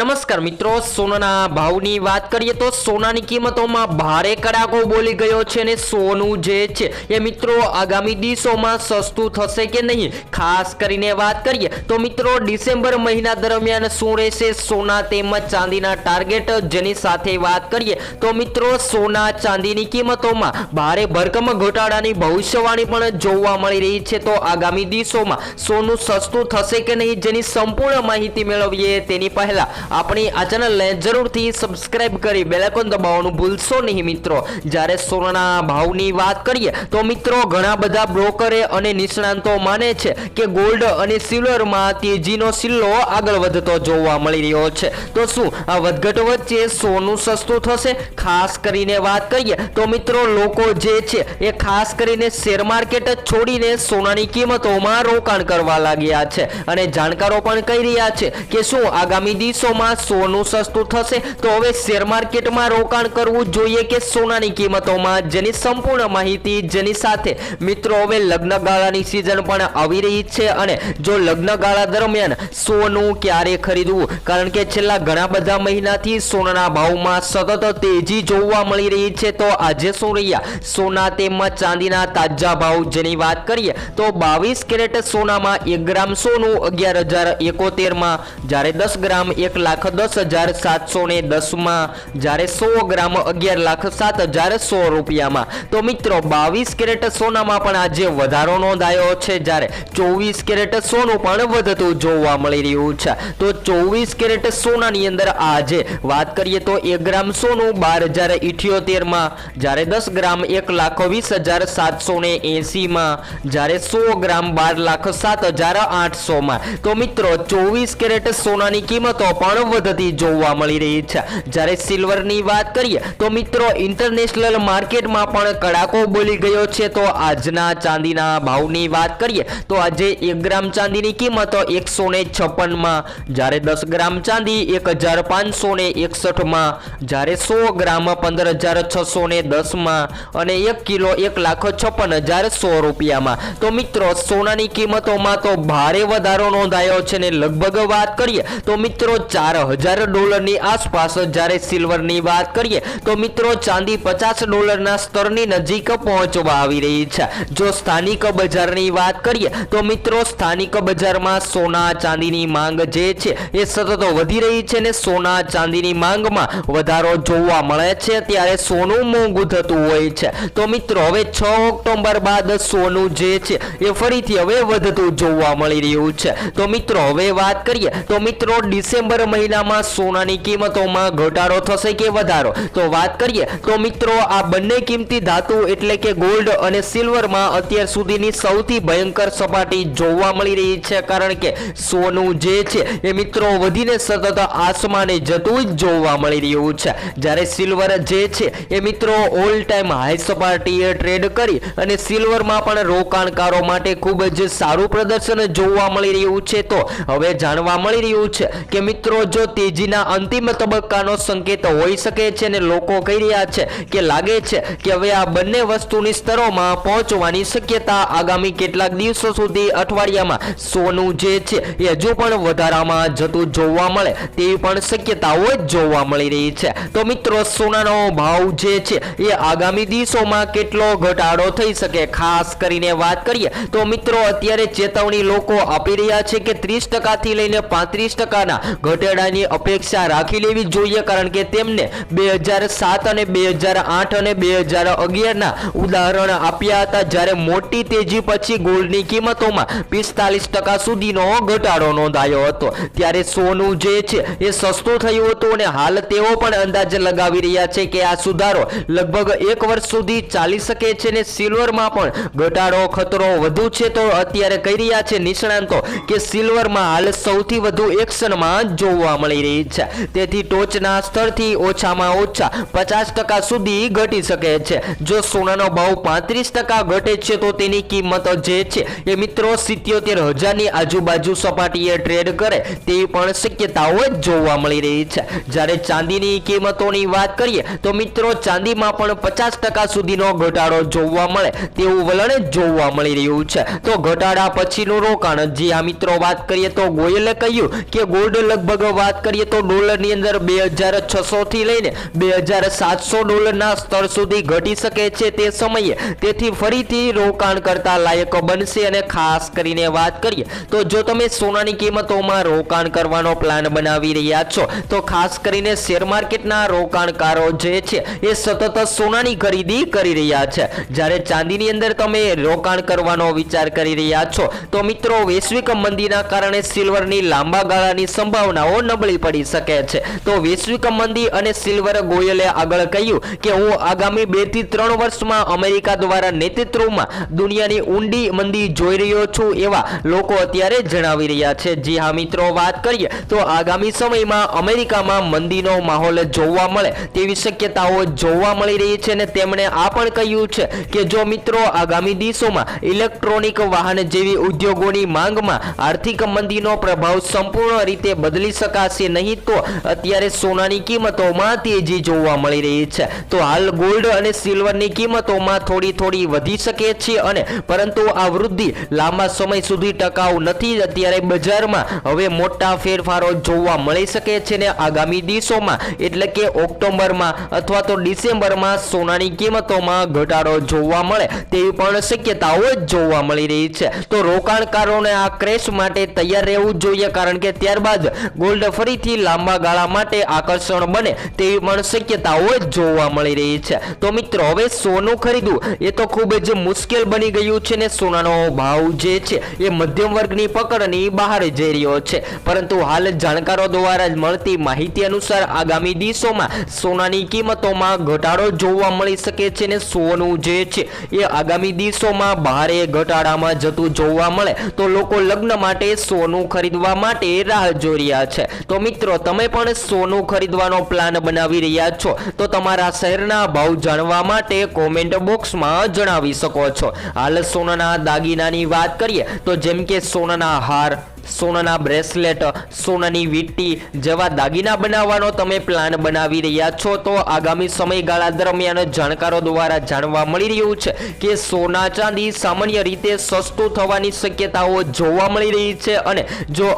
નમસ્કાર મિત્રો, સોનાના ભાવની વાત કરીએ તો સોનાની કિંમતોમાં ભારે કડાકો બોલી ગયો છે અને સોનું જે છે એ મિત્રો આગામી દિવસોમાં સસ્તું થશે કે નહીં? ખાસ કરીને વાત કરીએ તો મિત્રો, ડિસેમ્બર મહિના દરમિયાન શું રહેશે સોના તેમજ ચાંદીના ટાર્ગેટ? જેની સાથે વાત કરીએ તો મિત્રો, સોના ચાંદીની કિંમતોમાં ભારે ભરકમ ઘટાડાની ભવિષ્યવાણી પણ જોવા મળી રહી છે. તો આગામી દિવસોમાં સોનું સસ્તું થશે કે નહીં? જેની સંપૂર્ણ માહિતી મેળવીએ તેની પહેલા આપણી આ ચેનલને જરૂરથી સબસ્ક્રાઇબ કરી બેલેકોન દબાવવાનું ભૂલશો નહીં મિત્રો. જ્યારે સોનાના ભાવની વાત કરીએ, તો મિત્રો ઘણા બધા બ્રોકરે અને નિષ્ણાંતો માને છે કે ગોલ્ડ અને સિલ્વરમાં તેજીનો સિલ્લો આગળ વધતો જોવા મળી રહ્યો છે. તો શું આ વધઘટ વચ્ચે સોનું સસ્તું થશે? ખાસ કરીને વાત કરીએ, તો મિત્રો લોકો જે છે એ ખાસ કરીને શેર માર્કેટ છોડીને સોનાની કિંમતોમાં રોકાણ કરવા લાગ્યા છે. અને જાણકારો પણ કહી રહ્યા છે કે શું આગામી દિવસોમાં સોનું સસ્તું થશે. તો હવે શેર માર્કેટમાં રોકાણ કરવું જોઈએ કે સોનાની કિંમતોમાં? જેની સંપૂર્ણ માહિતી જેની સાથે. મિત્રો, હવે લગ્ન ગાળાની સિઝન પણ આવી રહી છે અને જો લગ્ન ગાળા દરમિયાન સોનું ક્યારે ખરીદવું? કારણ કે છેલ્લા ઘણા બધા મહિનાથી સોનાના ભાવમાં સતત તેજી જોવા મળી રહી છે. તો આજે શું રહ્યા? સોના તેમજ ચાંદીના તાજા ભાવ જેની વાત કરીએ, તો બાવીસ કેરેટ સોનામાં એક ગ્રામ સોનું અગિયાર હજાર એકોતેરમાં. જ્યારે દસ ગ્રામ એક લાખ દસ હજાર સાતસો ને દસમાં જ્યારે સો ગ્રામ અગિયાર લાખ સાત હજાર સો રૂપિયામાં. તો મિત્રો, બાવીસ કેરેટ સોનામાં પણ આજે વધારો નોંધાયો છે. જ્યારે ચોવીસ કેરેટ સોનું પણ વધતું જોવા મળી રહ્યું છે. તો ચોવીસ કેરેટ સોનાની અંદર આજે વાત કરીએ તો એક ગ્રામ સોનું બાર હજાર ઇઠ્યોતેરમાં, જ્યારે દસ ગ્રામ એક લાખ વીસ હજાર સાતસો ને એંસીમાં, જ્યારે સો ગ્રામ બાર લાખ સાત હજાર આઠસોમાં. તો મિત્રો, ચોવીસ કેરેટ સોનાની કિંમતો પણ વધતી જોવા મળી રહી છે. જ્યારે સિલ્વરની વાત કરીએ તો મિત્રો ઇન્ટરનેશનલ માર્કેટમાં પણ કડાકો બોલી ગયો છે. તો આજના ચાંદીના ભાવની વાત કરીએ તો આજે એક ગ્રામ ચાંદીની કિંમત એકસો ને છપ્પનમાં, જ્યારે દસ ગ્રામ ચાંદી એક હજાર પાંચસો ને એકસઠમાં, જ્યારે સો ગ્રામ પંદર હજાર છસો ને દસમાં અને એક કિલો એક લાખ છપ્પન હજાર સો રૂપિયામાં. તો મિત્રો સોનાની કિંમતોમાં તો ભારે વધારો નોંધાયો છે ને લગભગ વાત કરીએ તો મિત્રો ચાર હજાર ડોલરની આસપાસ જ્યારે સિલ્વરની વાત કરીએ, તો મિત્રો ચાંદી પચાસ ડોલરના સ્તરની નજીક પહોંચવા આવી રહી છે. જો સ્થાનિક બજારની વાત કરીએ, તો મિત્રો સ્થાનિક બજારમાં સોના ચાંદીની માંગ જે છે, એ સતત વધી રહી છે ને સોના ચાંદીની માંગમાં વધારો જોવા મળે છે ત્યારે સોનું મોંઘું થતું હોય છે. તો મિત્રો, હવે છ ઓક્ટોબર બાદ સોનું જે છે, એ ફરીથી હવે વધતું જોવા મળી રહ્યું છે. તો મિત્રો, હવે વાત કરીએ, તો મિત્રો ડિસેમ્બર મહિનામાં સોનાની કિંમતોમાં ઘટાડો થશે કે વધારો? તો વાત કરીએ, તો મિત્રો, આ બંને કિંમતી ધાતુ એટલે કે ગોલ્ડ અને સિલ્વરમાં અત્યાર સુધીની સૌથી ભયંકર સપાટી જોવા મળી રહી છે. કારણ કે સોનું જે છે એ મિત્રો વધીને સતત આસમાને જતું જ જોવા મળી રહ્યું છે. જ્યારે સિલ્વર જે છે એ મિત્રો ઓલ ટાઈમ હાઈ સપાટીએ ટ્રેડ કરી અને સિલ્વરમાં પણ રોકાણકારો માટે ખૂબ જ સારું પ્રદર્શન જોવા મળી રહ્યું છે. તો હવે જાણવા મળી રહ્યું છે કે મિત્રો જો તેજીના અંતિમ તબક્કાનો સંકેત હોઈ શકે છે અને લોકો કહી રહ્યા છે કે લાગે છે કે હવે આ બંને વસ્તુની સ્તરોમાં પહોંચવાની શક્યતા આગામી કેટલાક દિવસો સુધી અઠવાડિયામાં સોનું જે છે એ હજુ પણ વધારામાં જતું જોવા મળે તેવી પણ શક્યતાઓ જોવા મળી રહી છે. તો મિત્રો, સોનાનો ભાવ જે છે એ આગામી દિવસોમાં કેટલો ઘટાડો થઈ શકે? ખાસ કરીને વાત કરીએ તો મિત્રો, અત્યારે ચેતવણી લોકો આપી રહ્યા છે કે ત્રીસ ટકાથી લઈને પાંત્રીસ ટકાના ઘટાડાની અપેક્ષા રાખી લેવી જોઈએ કારણ કે તેમને બે હજાર સાત અને બે હજાર આઠ અને બે હજાર અગિયારના ઉદાહરણ આપ્યા હતા. જ્યારે મોટી તેજી પછી ગોલ્ડની કિંમતોમાં પિસ્તાલીસ ટકા સુધીનો ઘટાડો નોંધાયો હતો. ત્યારે સોનું જે છે એ સસ્તું થયું હતું અને હાલ તેઓ પણ અંદાજ લગાવી રહ્યા છે કે આ સુધારો લગભગ એક વર્ષ સુધી ચાલી શકે છે ને સિલ્વરમાં પણ ઘટાડો ખતરો વધુ છે તો અત્યારે કહી રહ્યા છે નિષ્ણાંતો કે સિલ્વરમાં હાલ સૌથી વધુ એક્શનમાં જોવા મળી રહી છે. તેથી ટોચના સ્તરથી ઓછામાં ઓછા પચાસ ટકા સુધી ઘટી શકે છે. જો સોનાનો ભાવ પાંત્રીસ ટકા ઘટે છે, તો તેની કિંમત જે છે એ મિત્રો સિત્યોતેર હજારની આજુબાજુ સપાટીએ ટ્રેડ કરે તેવી પણ શક્યતાઓ જોવા મળી રહી છે. જ્યારે ચાંદીની કિંમતોની વાત કરીએ, તો મિત્રો ચાંદીમાં પણ પચાસ ટકા સુધીનો ઘટાડો જોવા મળે તેવું વલણ જોવા મળી રહ્યું છે. તો ઘટાડા પછીનું રોકાણ. જે આ મિત્રો, વાત કરીએ તો ગોયલે કહ્યું કે ગોલ્ડ લગભગ વાત કરીએ તો ડોલરની અંદર બે હજાર છસો થી લઈને બે હજાર સાતસો ડોલરના સ્તર સુધી ઘટી શકે છે તે સમયે. તેથી ફરીથી રોકાણ કરતા લાયક બનશે અને ખાસ કરીને વાત કરીએ તો જો તમે સોનાની કિંમતોમાં રોકાણ કરવાનો પ્લાન બનાવી રહ્યા છો, તો ખાસ કરીને શેર માર્કેટના રોકાણકારો જે છે એ સતત સોનાની ખરીદી કરી રહ્યા છે. જ્યારે ચાંદીની અંદર તમે રોકાણ કરવાનો વિચાર કરી રહ્યા છો, તો મિત્રો વૈશ્વિક મંદીના કારણે સિલ્વરની લાંબા ગાળાની સંભાવનાઓ નબળી પડી શકે છે. તો વૈશ્વિક મંદી અને સિલ્વર ગોયલે આગળ કહ્યું કે હું આગામી બેથી ત્રણ વર્ષમાં અમેરિકા દ્વારા નેતૃત્વમાં દુનિયાની ઊંડી મંદી જોઈ રહ્યો છું એવા લોકો અત્યારે જણાવી રહ્યા છે. જી હા મિત્રો, વાત કરીએ તો આગામી સમયમાં અમેરિકામાં મંદીનો માહોલ જોવા મળે તેવી શક્યતાઓ જોવા મળી રહી છે અને તેમણે આ પણ કહ્યું છે કે જો મિત્રો આગામી દિવસોમાં ઇલેક્ટ્રોનિક વાહન જેવી ઉદ્યોગોની માંગમાં આર્થિક મંદીનો પ્રભાવ સંપૂર્ણ રીતે બદલી શકાશે નહીં તો અત્યારે સોનાની કિંમતોમાં તેજી જોવા મળી રહી છે. તો હાલ ગોલ્ડ અને સિલ્વરની કિંમતોમાં થોડી થોડી વધી શકે છે અને પરંતુ આ વૃદ્ધિ લાંબા સમય સુધી ટકાઉ નથી. અત્યારે બજારમાં હવે મોટા ફેરફારો જોવા મળી શકે છે ને આગામી દિવસોમાં, એટલે કે ઓક્ટોબરમાં અથવા તો ડિસેમ્બરમાં સોનાની કિંમતોમાં ઘટાડો જોવા મળે તેવી પણ શક્યતાઓ જોવા મળી રહી છે. તો રોકાણકારોને આ ક્રેશ માટે તૈયાર રહેવું જોઈએ, કારણ કે ત્યારબાદ ગોલ્ડ ફરીથી લાંબા ગાળા માટે આકર્ષણ બને તેવી પણ શક્યતાઓ જોવા મળી રહી છે. તો મિત્રો, હવે સોનું ખરીદવું, એ તો ખૂબ જ મુશ્કેલ બની ગયું છે ને સોનાનો ભાવ જે છે, એ મધ્યમ વર્ગની પકડની બહાર જઈ રહ્યો છે. પરંતુ હાલ જાણકારો દ્વારા મળતી માહિતી અનુસાર આગામી દિવસોમાં સોનાની કિંમતોમાં ઘટાડો જોવા મળી શકે છે ને સોનું જે છે, એ આગામી દિવસોમાં ભારે ઘટાડામાં જતું જોવા મળે. તો લોકો લગ્ન માટે સોનું ખરીદવા માટે રાહ જોઈ રહ્યા છે. તો મિત્રો, તમે પણ સોનું ખરીદવાનો પ્લાન બનાવી રહ્યા છો. તો તમારા શહેરના ભાવ જાણવા માટે કોમેન્ટ બોક્સમાં જણાવી શકો છો. હાલ સોનાના દાગીનાની વાત કરીએ, તો જેમ કે સોનાના હાર, સોનાના બ્રેસલેટ, સોનાની વીંટી જેવા દાગીના બનાવવાનો તમે પ્લાન બનાવી રહ્યા છો, તો આગામી સમયગાળા દરમિયાન જાણકારો દ્વારા જાણવા મળી રહ્યું છે કે સોના ચાંદી સામાન્ય રીતે સસ્તું થવાની શક્યતાઓ જોવા મળી રહી છે અને જો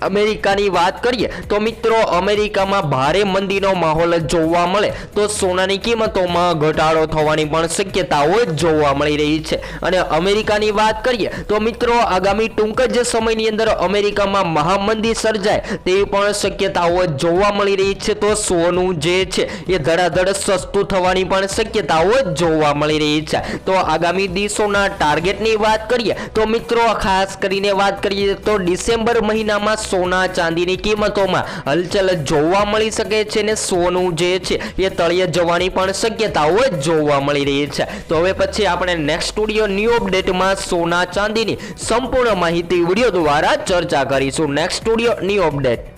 અમેરિકાની વાત કરીએ તો મિત્રો અમેરિકામાં ભારે મંદીનો માહોલ જોવા મળે. તો સોનાની કિંમતોમાં ઘટાડો થવાની પણ શક્યતાઓ જોવા મળી રહી છે. અને અમેરિકાની વાત કરીએ તો મિત્રો આગામી ટૂંક જ સમયની અંદર અમેરિકામાં મહામંદી સર્જાય તેવી પણ શક્યતાઓ જોવા મળી રહી છે. તો સોનું જે છે એ ધડાધડ સસ્તું થવાની પણ શક્યતાઓ જોવા મળી રહી છે. તો આગામી દિવસોના ટાર્ગેટની વાત કરીએ તો મિત્રો ખાસ કરીને વાત કરીએ તો ડિસેમ્બર મહિનામાં સોના ચાંદીની કિંમતોમાં હલચલ જોવા મળી શકે છે ને સોનું જે છે એ તળિયે જવાની પણ શક્યતાઓ જોવા મળી રહી છે. તો હવે પછી આપણે નેક્સ્ટ સ્ટુડિયો ન્યૂ અપડેટમાં સોના ચાંદીની સંપૂર્ણ માહિતી વીડિયો દ્વારા ચર્ચા કરીશું. Next studio new update